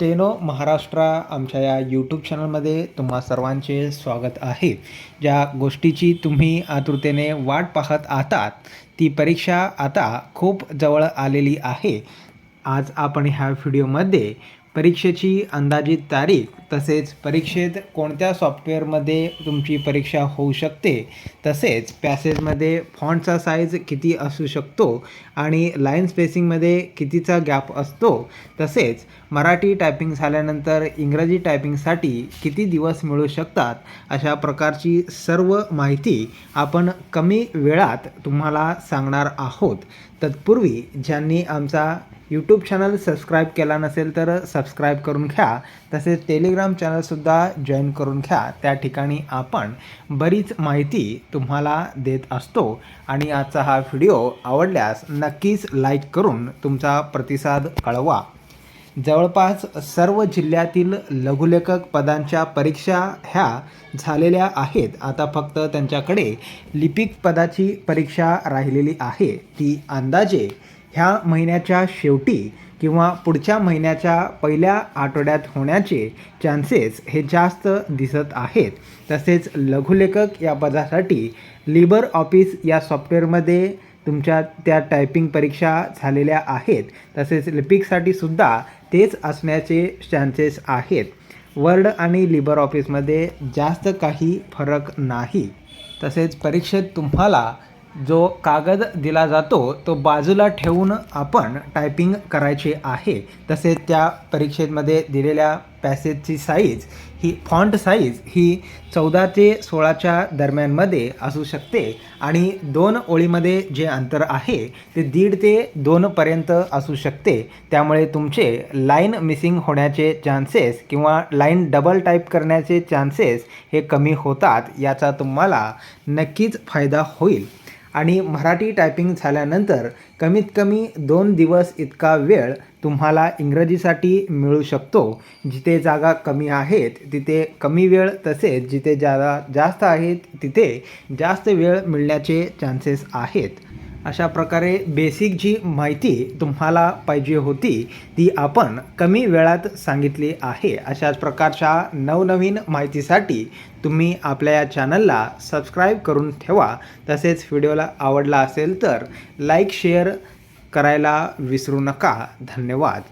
Steno Maharashtra आमच्या या YouTube चॅनलमध्ये तुम्हा सर्वांचे स्वागत आहे. ज्या गोष्टीची तुम्ही आतुरतेने वाट पाहत आहात ती परीक्षा आता खूप जवळ आलेली आहे. आज आपण ह्या व्हिडिओमध्ये परीक्षेची अंदाजित तारीख तसेच परीक्षेत कोणत्या सॉफ्टवेअरमध्ये तुमची परीक्षा होऊ शकते तसेच पॅसेजमध्ये फॉन्टचा साईज किती असू शकतो आणि लाईन स्पेसिंगमध्ये कितीचा गॅप असतो तसेच मराठी टायपिंग झाल्यानंतर इंग्रजी टायपिंगसाठी किती दिवस मिळू शकतात अशा प्रकारची सर्व माहिती आपण कमी वेळात तुम्हाला सांगणार आहोत. तत्पूर्वी ज्यांनी आमचा यूट्यूब चॅनल सबस्क्राईब केला नसेल तर सबस्क्राईब करून घ्या. तसेच टेलिग्राम चॅनलसुद्धा जॉईन करून घ्या. त्या ठिकाणी आपण बरीच माहिती तुम्हाला देत असतो. आणि आजचा हा व्हिडिओ आवडल्यास नक्कीच लाईक करून तुमचा प्रतिसाद कळवा. जवळपास सर्व जिल्ह्यातील लघुलेखक पदांच्या परीक्षा ह्या झालेल्या आहेत. आता फक्त त्यांच्याकडे लिपिक पदाची परीक्षा राहिलेली आहे. ती अंदाजे ह्या महिन्याच्या शेवटी किंवा पुढच्या महिन्याच्या पहिल्या आठवड्यात होण्याचे चान्सेस हे जास्त दिसत आहेत. तसेच लघुलेखक या पदासाठी लिबर ऑफिस या सॉफ्टवेअरमध्ये तुमच्या त्या टायपिंग परीक्षा झालेल्या आहेत. तसेच लिपिकसाठी सुद्धा तेच असण्याचे चान्सेस आहेत. वर्ड आणि लिबर ऑफिसमध्ये जास्त काही फरक नाही. तसेच परीक्षेत तुम्हाला जो कागद दिला जातो तो बाजूला ठेवून आपण टायपिंग करायचे आहे. तसेच त्या परीक्षेमध्ये दिलेल्या पॅसेजची साईज ही फॉन्ट साईज ही चौदा ते सोळाच्या दरम्यानमध्ये असू शकते. आणि दोन ओळीमध्ये जे अंतर आहे ते दीड ते दोनपर्यंत असू शकते. त्यामुळे तुमचे लाईन मिसिंग होण्याचे चान्सेस किंवा लाईन डबल टाईप करण्याचे चान्सेस हे कमी होतात याचा तुम्हाला नक्कीच फायदा होईल. आणि मराठी टायपिंग झाल्यानंतर कमीत कमी दोन दिवस इतका वेळ तुम्हाला इंग्रजीसाठी मिळू शकतो. जिथे जागा कमी आहेत तिथे कमी वेळ तसेच जिथे जागा जास्त आहेत तिथे जास्त वेळ मिळण्याचे चान्सेस आहेत. अशा प्रकारे बेसिक जी माहिती तुम्हाला पाहिजे होती ती आपण कमी वेळात सांगितली आहे. अशाच प्रकारच्या नवनवीन माहितीसाठी तुम्ही आपल्या या चॅनलला सबस्क्राईब करून ठेवा. तसेच व्हिडिओला आवडला असेल तर लाईक शेअर करायला विसरू नका. धन्यवाद.